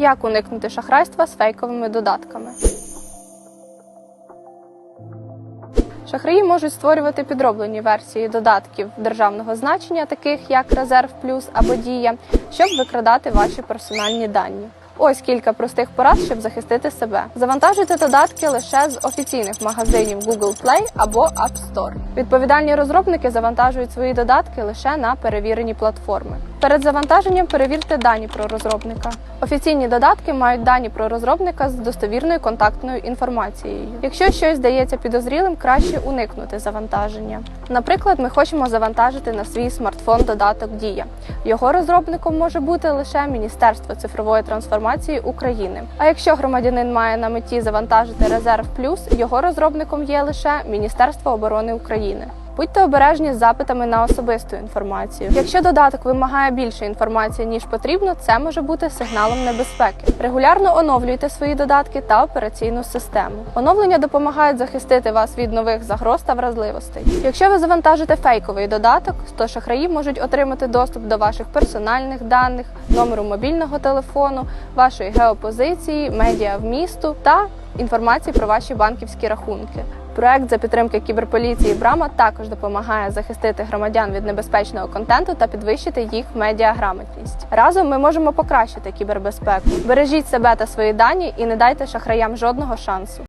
Як уникнути шахрайства з фейковими додатками? Шахраї можуть створювати підроблені версії додатків державного значення, таких як Резерв Плюс або Дія, щоб викрадати ваші персональні дані. Ось кілька простих порад, щоб захистити себе. Завантажуйте додатки лише з офіційних магазинів Google Play або App Store. Відповідальні розробники завантажують свої додатки лише на перевірені платформи. Перед завантаженням перевірте дані про розробника. Офіційні додатки мають дані про розробника з достовірною контактною інформацією. Якщо щось здається підозрілим, краще уникнути завантаження. Наприклад, ми хочемо завантажити на свій смартфон додаток Дія. Його розробником може бути лише Міністерство цифрової трансформації України. А якщо громадянин має на меті завантажити Резерв Плюс, його розробником є лише Міністерство оборони України. Будьте обережні з запитами на особисту інформацію. Якщо додаток вимагає більше інформації ніж потрібно, це може бути сигналом небезпеки. Регулярно оновлюйте свої додатки та операційну систему. Оновлення допомагають захистити вас від нових загроз та вразливостей. Якщо ви завантажите фейковий додаток, то шахраї можуть отримати доступ до ваших персональних даних, номеру мобільного телефону, вашої геопозиції, медіа вмісту та інформації про ваші банківські рахунки. Проект за підтримки кіберполіції Брама також допомагає захистити громадян від небезпечного контенту та підвищити їх медіаграмотність. Разом ми можемо покращити кібербезпеку. Бережіть себе та свої дані і не дайте шахраям жодного шансу.